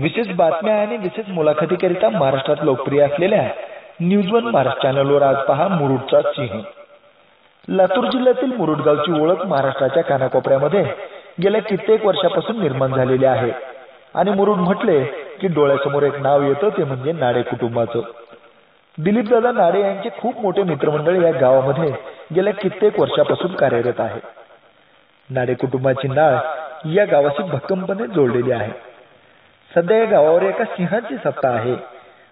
विशेष बातम्या आणि विशेष मुलाखतीकरिता महाराष्ट्रात लोकप्रिय असलेल्या न्यूज वन महाराष्ट्र चॅनलवर आज पहा मुरुडचा सिंह. लातूर जिल्ह्यातील मुरुड गावची ओळख महाराष्ट्राच्या कानाकोपऱ्यामध्ये गेल्या कित्येक वर्षापासून निर्माण झालेली आहे. आणि मुरुड म्हटले की डोळ्यासमोर एक नाव येतं ते म्हणजे नाडे कुटुंबाचं. दिलीपदादा नाडे यांचे खूप मोठे मित्रमंडळ या गावामध्ये गेल्या कित्येक वर्षापासून कार्यरत आहे. नाडे कुटुंबाची नाळ या गावाशी भक्कमपणे जोडलेली आहे. सध्या या गावावर एका सिंहाची सत्ता आहे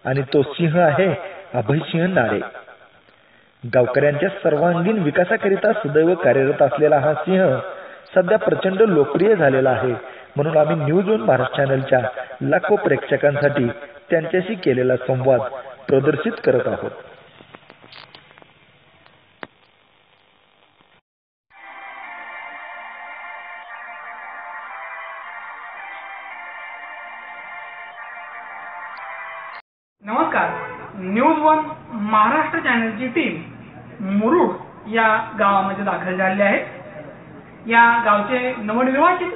आणि तो सिंह आहे अभयसिंह नारे. गावकऱ्यांच्या सर्वांगीण विकासाकरिता सदैव कार्यरत असलेला हा सिंह सध्या प्रचंड लोकप्रिय झालेला आहे म्हणून आम्ही न्यूज वन महाराष्ट्र चॅनलच्या लाखो प्रेक्षकांसाठी त्यांच्याशी केलेला संवाद प्रदर्शित करत आहोत. नमस्कार. न्यूज वन महाराष्ट्र चॅनलची टीम मुरुड या गावामध्ये दाखल झालेली आहे. या गावचे नवनिर्वाचित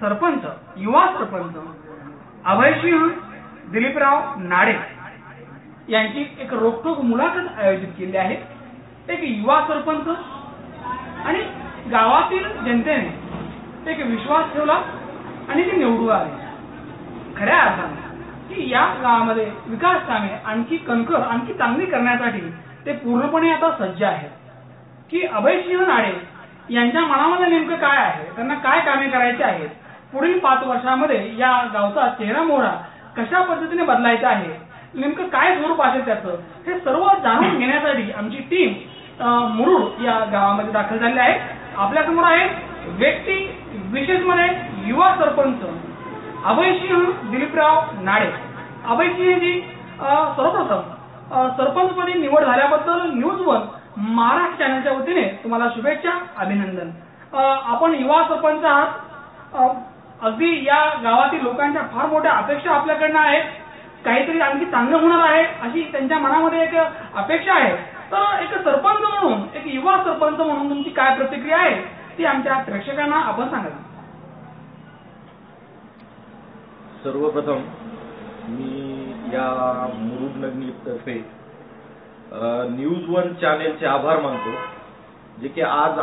सरपंच युवा सरपंच अभयसिंह दिलीपराव नाडे यांची एक रोखोक मुलाखत आयोजित केली आहे. एक युवा सरपंच आणि गावातील जनतेने एक विश्वास ठेवला आणि ते निवडून आले. खऱ्या अर्थाने की या गावामध्ये विकास कामे आणखी कणकर आणखी चांगली करण्यासाठी ते पूर्णपणे आता सज्ज आहेत. की अभयसिंह नाडे यांच्या मनामध्ये नेमकं काय आहे? त्यांना काय कामे करायची आहेत? पुढील पाच वर्षामध्ये या गावचा चेहरा मोहरा कशा पद्धतीने बदलायचा आहे? नेमकं काय स्वरूप असेल त्याचं? हे सर्व जाणून घेण्यासाठी आमची टीम मुरुड या गावामध्ये दाखल झालेली आहे. आपल्यासमोर आहे व्यक्ती विशेषमध्ये युवा सरपंच अभयसिंह दिलीपराव नाडे. अभयसिंहजी सर्वप्रथम सरपंचपदी निवड झाल्याबद्दल न्यूज वन महाराष्ट्र चॅनलच्या वतीने तुम्हाला शुभेच्छा अभिनंदन. आपण युवा सरपंच आहात. अगदी या गावातील लोकांच्या फार मोठ्या अपेक्षा आपल्याकडनं आहेत. काहीतरी आणखी चांगलं होणार आहे अशी त्यांच्या मनामध्ये एक अपेक्षा आहे. तर एक सरपंच म्हणून एक युवा सरपंच म्हणून तुमची काय प्रतिक्रिया आहे ती आमच्या प्रेक्षकांना आपण सांगा सर्वप्रथम मी या मुरुड नगरीतर्फे न्यूज वन चॅनेलचे आभार मानतो जे की आज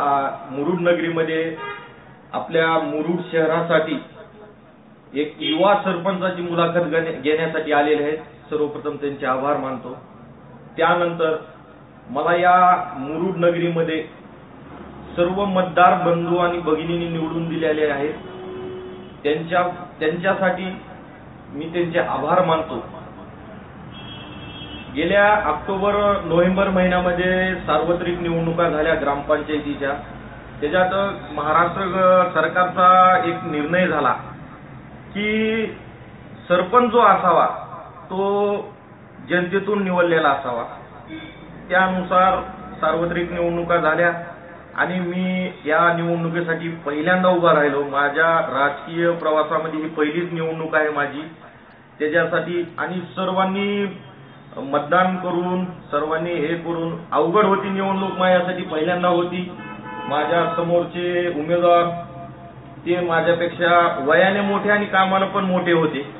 मुरुड नगरीमध्ये आपल्या मुरुड शहरासाठी एक युवा सरपंचाची मुलाखत घेण्यासाठी आलेले आहेत. सर्वप्रथम त्यांचे आभार मानतो. त्यानंतर मला या मुरुड नगरीमध्ये सर्व मतदार बंधू आणि भगिनींनी निवडून दिलेले आहेत. त्यांच्या त्यांच्यासाठी मी त्यांचे आभार मानतो. गेल्या ऑक्टोबर नोव्हेंबर महिन्यामध्ये सार्वत्रिक निवडणुका झाल्या ग्रामपंचायतीच्या. त्याच्यात महाराष्ट्र सरकारचा एक निर्णय झाला की सरपंच जो असावा तो जनतेतून निवडलेला असावा. त्यानुसार सार्वत्रिक निवडणुका झाल्या. आणि मी या निवडणुकीसाठी पहिल्यांदा उभा राहिलो. माझ्या राजकीय प्रवासामध्ये ही पहिलीच निवडणूक आहे माझी. त्याच्यासाठी आणि सर्वांनी मतदान करून सर्वांनी हे करून अवघड होती निवडणूक माझ्यासाठी पहिल्यांदा होती. माझ्या समोरचे उमेदवार ते माझ्यापेक्षा वयाने मोठे आणि कामाला पण मोठे होते.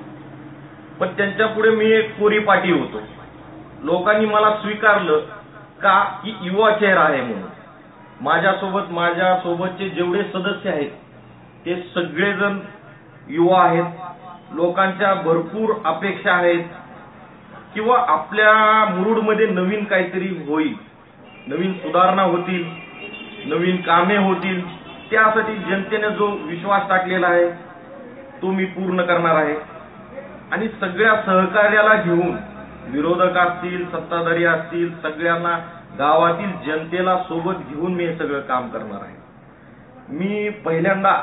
पण त्यांच्या पुढे मी एक कोरी पाठी होतो. लोकांनी मला स्वीकारलं का की युवा चेहरा आहे म्हणून. माझ्यासोबत माझ्या सोबतचे जेवढे सदस्य आहेत ते सगळेजण युवा आहेत. लोकांच्या भरपूर अपेक्षा आहेत. किंवा आपल्या मुरुडमध्ये नवीन काहीतरी होईल. नवीन सुधारणा होतील. नवीन कामे होतील. त्यासाठी जनतेने जो विश्वास टाकलेला आहे तो मी पूर्ण करणार आहे. आणि सगळ्या सहकार्याला घेऊन विरोधक असतील सत्ताधारी असतील सगळ्यांना गावातील जनतेला सोबत घेऊन मी हे सगळं काम करणार आहे. मी पहिल्यांदा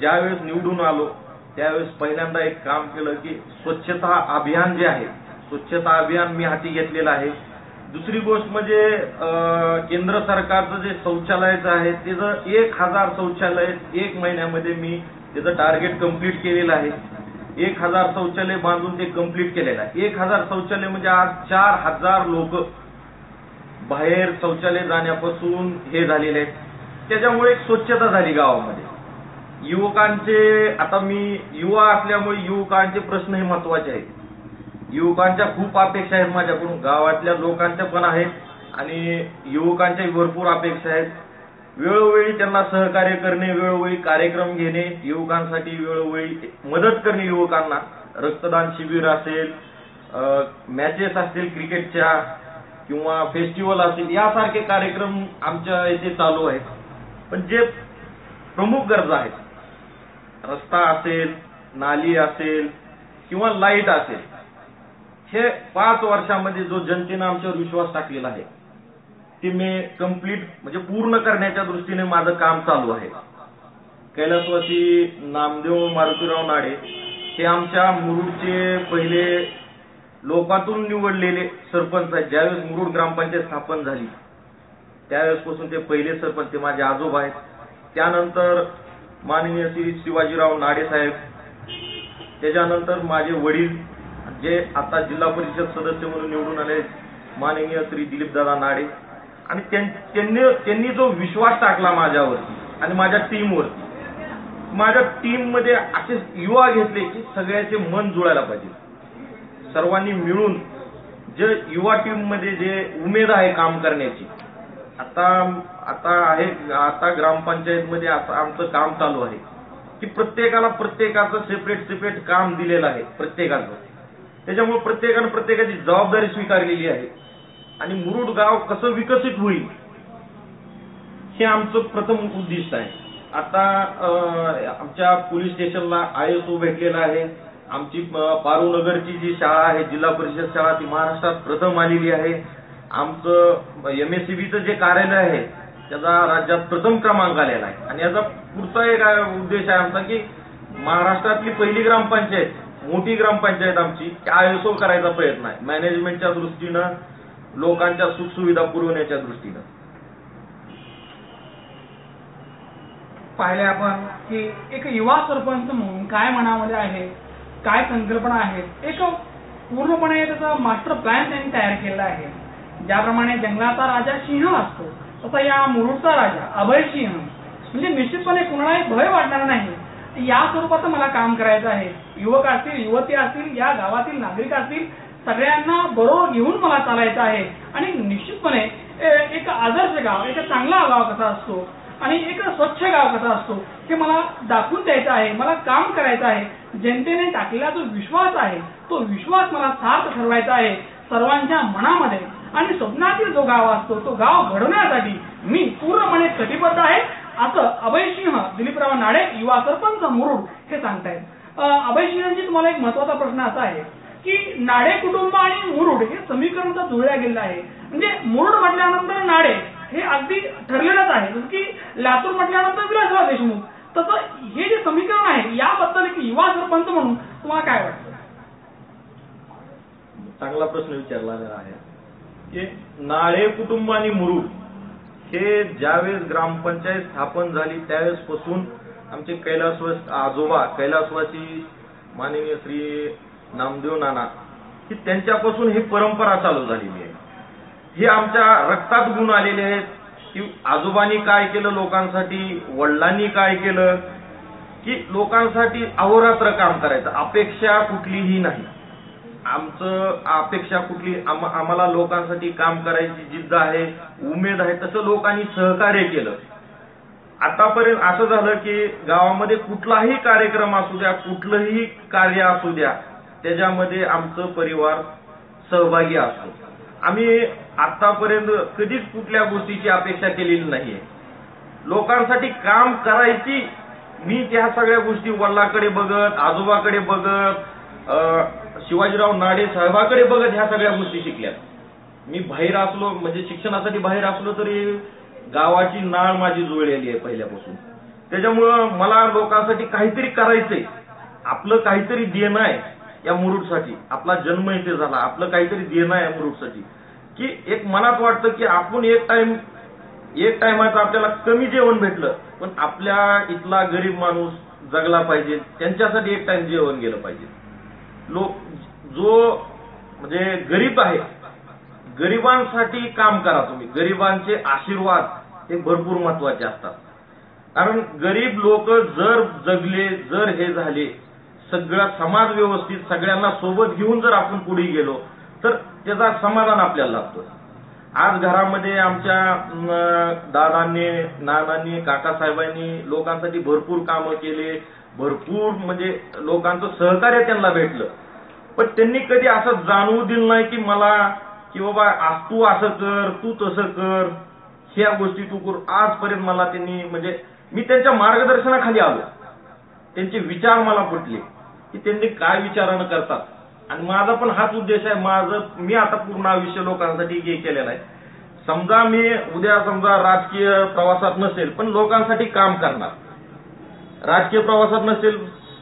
ज्यावेळेस निवडून आलो त्यावेळेस पहिल्यांदा एक काम केलं की स्वच्छता अभियान जे आहे स्वच्छता अभियान मी हाती घेतलेलं आहे. दुसरी गोष्ट म्हणजे केंद्र सरकारचं जे शौचालयाचं आहे त्याचं एक हजार शौचालय एक महिन्यामध्ये मी त्याचं टार्गेट कंप्लीट केलेलं आहे. एक हजार शौचालय बांधून ते कंप्लीट केलेलं आहे. एक हजार शौचालय म्हणजे आज चार हजार लोक बाहेर शौचालय जाण्यापासून हे झालेले आहे त्याच्यामुळे एक स्वच्छता झाली गावामध्ये. युवकांचे आता मी युवा असल्यामुळे युवकांचे प्रश्न हे महत्त्वाचे आहेत. युवकांच्या खूप अपेक्षा आहेत माझ्याकडून. गावातल्या लोकांच्या पण आहेत आणि युवकांच्या भरपूर अपेक्षा आहेत. वेळोवेळी त्यांना सहकार्य करणे वेळोवेळी कार्यक्रम घेणे युवकांसाठी वेळोवेळी मदत करणे युवकांना. रक्तदान शिबिर असेल मॅचेस असतील क्रिकेटच्या किंवा फेस्टिवल असेल यासारखे कार्यक्रम आमच्या इथे चालू आहेत. पण जे प्रमुख गरजा आहेत रस्ता असेल नाली असेल किंवा लाइट असेल हे पाच वर्षामध्ये जो जनतेनं आमच्यावर विश्वास टाकलेला आहे ते मी कंप्लीट म्हणजे पूर्ण करण्याच्या दृष्टीने माझं काम चालू आहे. कैलासवासी नामदेव मारुतीराव नाडे हे आमच्या मुरुडचे पहिले लोकातून निवडलेले सरपंच आहेत. ज्यावेळेस मुरुड ग्रामपंचायत स्थापन झाली त्यावेळेसपासून ते पहिले सरपंच ते माझे आजोबा आहेत. त्यानंतर माननीय श्री शिवाजीराव नाडे साहेब त्याच्यानंतर माझे वडील जे आता जिल्हा परिषद सदस्य म्हणून निवडून आले माननीय श्री दिलीपदादा नाडे. आणि त्यांनी त्यांनी जो विश्वास टाकला माझ्यावरती आणि माझ्या टीमवरती माझ्या टीममध्ये असे युवा घेतले की सगळ्याचे मन जुळायला पाहिजे. सर्वांनी मिळून जे युवा टीममध्ये जे उमेद आहे काम करण्याची. आता आता आहे आता ग्रामपंचायत मध्ये आता आमचं काम चालू आहे. की प्रत्येकाला प्रत्येकाचं सेपरेट सेपरेट काम दिलेलं आहे प्रत्येकाचं. त्याच्यामुळे प्रत्येकानं प्रत्येकाची जबाबदारी स्वीकारलेली आहे. आणि मुरुड गाव कसं विकसित होईल हे आमचं प्रथम उद्दिष्ट आहे. आता आमच्या पोलीस स्टेशनला आय एस भेटलेला आहे. आमची पारूनगरची जी शाळा आहे जिल्हा परिषद शाळा ती महाराष्ट्रात प्रथम आलेली आहे. आमचं एमएससीबीचं जे कार्यालय आहे त्याचा राज्यात प्रथम क्रमांक आलेला आहे. आणि याचा पुढचा एक उद्देश आहे आमचा की महाराष्ट्रातली पहिली ग्रामपंचायत मोठी ग्रामपंचायत आमची आय एस ओ करायचा प्रयत्न आहे. मॅनेजमेंटच्या दृष्टीनं लोकांच्या सुखसुविधा पुरवण्याच्या दृष्टीनं. पाहिले आपण की एक युवा सरपंच म्हणून काय मनामध्ये आहे? काय संकल्पना आहेत एक पूर्णपणे त्याचा मास्टर प्लॅन त्यांनी तयार केलेला आहे. ज्याप्रमाणे जंगलाचा राजा सिंह असतो तसा या मुरुडचा राजा अभय सिंह. म्हणजे निश्चितपणे कुणालाही भय वाटणार नाही. या स्वरूपाचं मला काम करायचं आहे. युवक असतील युवती असतील या गावातील नागरिक असतील सगळ्यांना बरोबर घेऊन मला चालायचं आहे. आणि निश्चितपणे एक आदर्श गाव एक चांगला गाव कसा असतो आणि एक स्वच्छ गाव कसा असतो हे मला दाखवून द्यायचं आहे मला काम करायचं आहे. जनतेने टाकलेला जो विश्वास आहे तो विश्वास मला सार्थ ठरवायचा आहे सर्वांच्या मनामध्ये. आणि स्वप्नातील जो गाव असतो तो गाव घडवण्यासाठी मी पूर्णपणे कटिबद्ध आहे. असं अभयसिंह दिलीपराव नाडे युवा सरपंच मुरुड हे सांगतायत. अभयसिंहांची तुम्हाला एक महत्त्वाचा प्रश्न असा आहे की नाडे कुटुंब आणि मुरुड हे समीकरण जुळल्या गेलेलं आहे. म्हणजे मुरुड म्हटल्यानंतर नाडे हे अगदी ठरलेलंच आहे. जसं की लातूर म्हटल्यानंतर विलासराव देशमुख. तसं हे जे समीकरण आहे याबद्दल एक युवा सरपंच म्हणून तुम्हाला काय वाटतं? चांगला प्रश्न विचारला आहे. नाळे कुटुंब आणि मुरुड हे ज्यावेळेस ग्रामपंचायत स्थापन झाली त्यावेळेस पासून आमचे कैलासवास आजोबा कैलासवासी माननीय श्री नामदेव नाना ही त्यांच्यापासून ही परंपरा चालू झालेली आहे. हे आमच्या रक्तात गुण आलेले आहेत. की आजोबांनी काय केलं लोकांसाठी? वडिलांनी काय केलं? की लोकांसाठी अहोरात्र काम करायचं. अपेक्षा कुठलीही नाही. आमचं अपेक्षा कुठली? आम्हाला लोकांसाठी काम करायची जिद्द आहे उमेद आहे तसं लोकांनी सहकार्य केलं. आतापर्यंत असं झालं की गावामध्ये कुठलाही कार्यक्रम असू द्या कुठलंही कार्य असू द्या त्याच्यामध्ये आमचं परिवार सहभागी असतो. आम्ही आतापर्यंत कधीच कुठल्या गोष्टीची अपेक्षा केलेली नाहीये. लोकांसाठी काम करायची मी त्या सगळ्या गोष्टी वडिलाकडे बघत आजोबाकडे बघत शिवाजीराव नाडे साहेबाकडे बघत ह्या सगळ्या गोष्टी शिकल्या. मी बाहेर असलो म्हणजे शिक्षणासाठी बाहेर असलो तरी गावाची नाळ माझी जुळलेली आहे पहिल्यापासून. त्याच्यामुळं मला लोकांसाठी काहीतरी करायचंय. आपलं काहीतरी देणं आहे. या मुरुडसाठी. आपला जन्म इथे झाला. आपलं काहीतरी देणं आहे मुरुडसाठी. की एक मनात वाटतं की आपण एक टाइम एक टाइमाचं आपल्याला कमी जेवण भेटलं. पण आपल्या इथला गरीब माणूस जगला पाहिजे. त्यांच्यासाठी एक टाइम जेवण गेलं पाहिजे. लोक जो म्हणजे गरीब आहे गरिबांसाठी काम करा तुम्ही. गरिबांचे आशीर्वाद हे भरपूर महत्त्वाचे असतात. कारण गरीब लोक जर जगले जर हे झाले सगळा समाज व्यवस्थित सगळ्यांना सोबत घेऊन जर आपण पुढे गेलो तर त्याचा समाधान आपल्याला लागतो. आज घरामध्ये आमच्या दादांनी नानांनी काकासाहेबांनी लोकांसाठी भरपूर कामं केले. भरपूर म्हणजे लोकांचं सहकार्य त्यांना भेटलं. पण त्यांनी कधी असं जाणवू दिलं नाही की मला की बाबा आज तू असं कर तू तसं कर. ह्या गोष्टी तू कर आजपर्यंत मला त्यांनी म्हणजे मी त्यांच्या मार्गदर्शनाखाली आलो. त्यांचे विचार मला पटले की त्यांनी काय विचारानं करतात. आणि माझा पण हाच उद्देश आहे. माझं मी आता पूर्ण आयुष्य लोकांसाठी हे केलेलं आहे. समजा मी उद्या समजा राजकीय प्रवासात नसेल पण लोकांसाठी काम करणार. राजकीय प्रवासात नसेल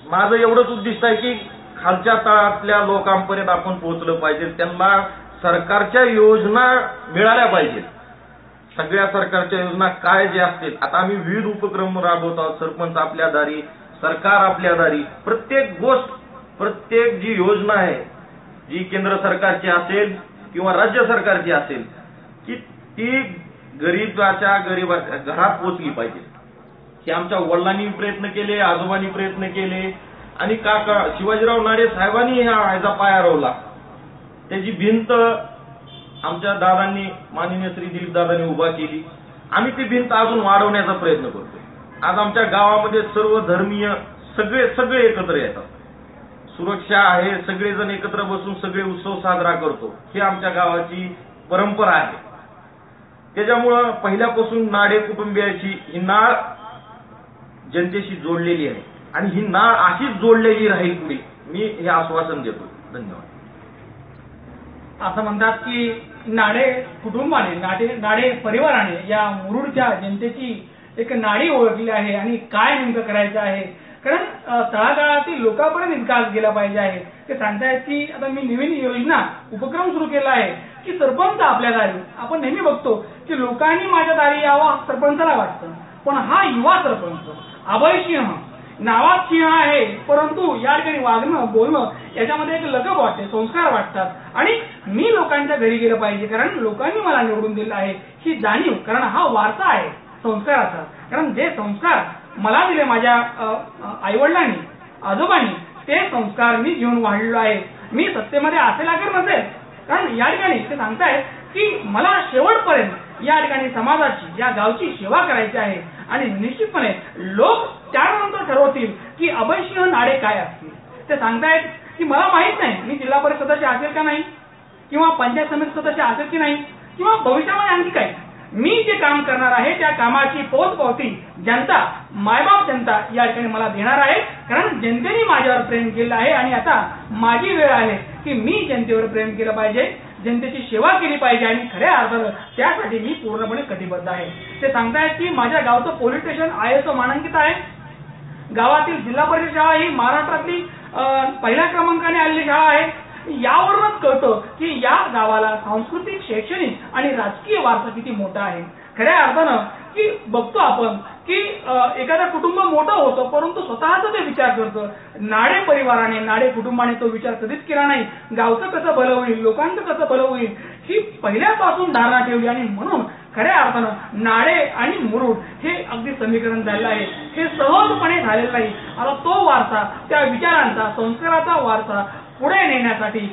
माझं एवढंच उद्दिष्ट आहे की खालच्या तळातल्या लोकांपर्यंत आपण पोहोचलं पाहिजे. त्यांना सरकारच्या योजना मिळाल्या पाहिजेत. सगळ्या सरकारच्या योजना काय जे असतील आता आम्ही विविध उपक्रम राबवत आहोत. सरपंच आपल्या दारी सरकार आपल्या दारी प्रत्येक गोष्ट प्रत्येक जी योजना आहे जी केंद्र सरकारची असेल किंवा राज्य सरकारची असेल की ती गरीबाच्या गरीबा घरात पोचली पाहिजे. की आमच्या वडिलांनी प्रयत्न केले आजोबांनी प्रयत्न केले आणि काका शिवाजीराव नाडे साहेबांनी ह्या ह्याचा पाया रोवला. त्याची भिंत आमच्या दादांनी माननीय श्री दिलीप दादांनी उभा केली. आम्ही ती भिंत अजून वाढवण्याचा प्रयत्न करतोय. आज आमच्या गावामध्ये सर्व धर्मीय सगळे सगळे एकत्र येतात. सुरक्षा आहे सगळेजण एकत्र बसून सगळे उत्सव साजरा करतो. ही आमच्या गावाची परंपरा आहे. त्याच्यामुळं पहिल्यापासून नाडे कुटुंबियाची ही नाळ जनतेशी जोडलेली आहे. आणि ही नाळ अशीच जोडलेली राहील पुढे. मी हे आश्वासन देतो. धन्यवाद. असं म्हणतात की नाडे कुटुंबाने नाडे नाडे परिवाराने या मुरुडच्या जनतेची एक नाडी ओळखली आहे आणि काय नेमकं करायचं आहे? कारण तळागाळातील लोकांपर्यंत विकास गेला पाहिजे आहे. ते सांगतायत की आता मी नवीन योजना उपक्रम सुरू केला आहे की सरपंच आपल्या दारी. आपण नेहमी बघतो की लोकांनी माझ्या दारी यावा सरपंचाला वाटतं. पण हा युवा सरपंच अभय सिंह नावात सिंह आहे. परंतु या ठिकाणी वागणं बोलणं याच्यामध्ये एक लगब वाटते संस्कार वाटतात. आणि मी लोकांच्या घरी गेलं पाहिजे कारण लोकांनी मला निवडून दिलं आहे. ही जाणीव कारण हा वारसा आहे. संस्काराचा कारण जे संस्कार मला दिले माझ्या आई वडिलांनी आजोबांनी ते संस्कार मी घेऊन वाढलेलो आहे. मी सत्तेमध्ये असेल अगर नसेल. कारण या ठिकाणी ते सांगतायत की मला शेवटपर्यंत या ठिकाणी समाजाची या गावची सेवा करायची आहे आणि निश्चितपणे लोक त्यानंतर ठरवतील की अभयसिंह नाडे काय असतील. ते सांगतायत की मला माहीत नाही मी जिल्हा परिषद सदस्य असेल का नाही? किंवा पंचायत समिती सदस्य असेल की नाही? किंवा भविष्यामध्ये आणखी काय मी जे काम करणार आहे त्या कामाची पोचपावती जनता मायबाप जनता या ठिकाणी मला देणार आहे. कारण जनतेने माझ्यावर प्रेम केलं आहे आणि आता माझी वेळ आहे की मी जनतेवर प्रेम केलं पाहिजे जनतेची सेवा केली पाहिजे आणि खऱ्या अर्थानं त्यासाठी मी पूर्णपणे कटिबद्ध आहे. ते सांगतायत की माझ्या गावचं police station I S O मानांकित आहे. गावातील जिल्हा परिषद शाळा ही महाराष्ट्रातली पहिल्या क्रमांकाने आलेली शाळा आहे. यावरूनच कळतं की या गावाला सांस्कृतिक शैक्षणिक आणि राजकीय वारसा किती मोठा आहे. खऱ्या अर्थानं की बघतो आपण की एखादं कुटुंब मोठं होतं परंतु स्वतःचा ते विचार करतं. नाडे परिवाराने नाडे कुटुंबाने तो विचार कधीच केला नाही. गावचं कसं भलं होईल लोकांचं कसं भलं होईल ही पहिल्यापासून धारणा ठेवली आणि म्हणून खऱ्या अर्थानं नाडे आणि मुरुड हे अगदी समीकरण झालेलं आहे. हे सहजपणे झालेलं नाही. आता तो वारसा त्या विचारांचा संस्काराचा वारसा पुढे नेण्यासाठी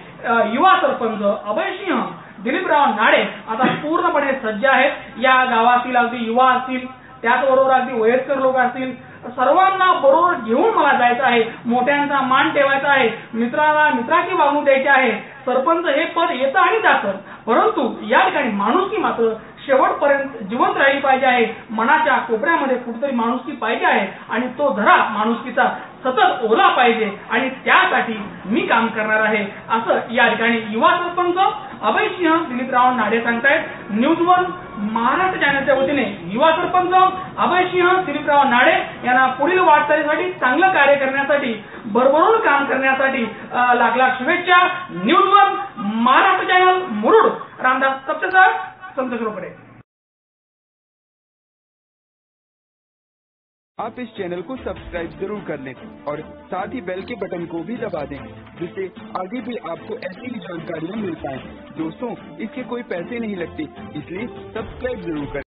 युवा सरपंच अभयसिंह दिलीपराव नाडे आता पूर्णपणे सज्ज आहेत. या गावातील अगदी युवा असतील त्याचबरोबर अगदी वयस्कर लोक असतील सर्वांना बरोबर घेऊन मला जायचं आहे. मोठ्यांचा मान ठेवायचा आहे. मित्राला मित्राची वागणूक द्यायची आहे. सरपंच हे पद येतं आणि जातं. परंतु या ठिकाणी माणुसकी मात्र शेवटपर्यंत जिवंत राहिली पाहिजे आहे. मनाच्या कोपऱ्यामध्ये कुठेतरी माणुसकी पाहिजे आहे आणि तो धरा माणुसकीचा सतत ओला पाहिजे आणि त्यासाठी मी काम करणार आहे. असं या ठिकाणी युवा सरपंच अभयसिंह दिलीपराव नाडे सांगतायत. न्यूज वन महाराष्ट्र चॅनलच्या वतीने युवा सरपंच अभयसिंह दिलीपराव नाडे यांना पुढील वाटचालीसाठी चांगलं कार्य करण्यासाठी भरभरून काम करण्यासाठी लागला शुभेच्छा. News one Maharashtra channel Murud. Ramdas Saptesar Santosh Rokade आप इस चैनल को सब्सक्राइब ज़रूर कर लें और साथ ही बेल के बटन को भी दबा दें, जिससे आगे भी आपको ऐसी जानकारियाँ मिल पाए। दोस्तों, इसके कोई पैसे नहीं लगते, इसलिए सब्सक्राइब ज़रूर करें।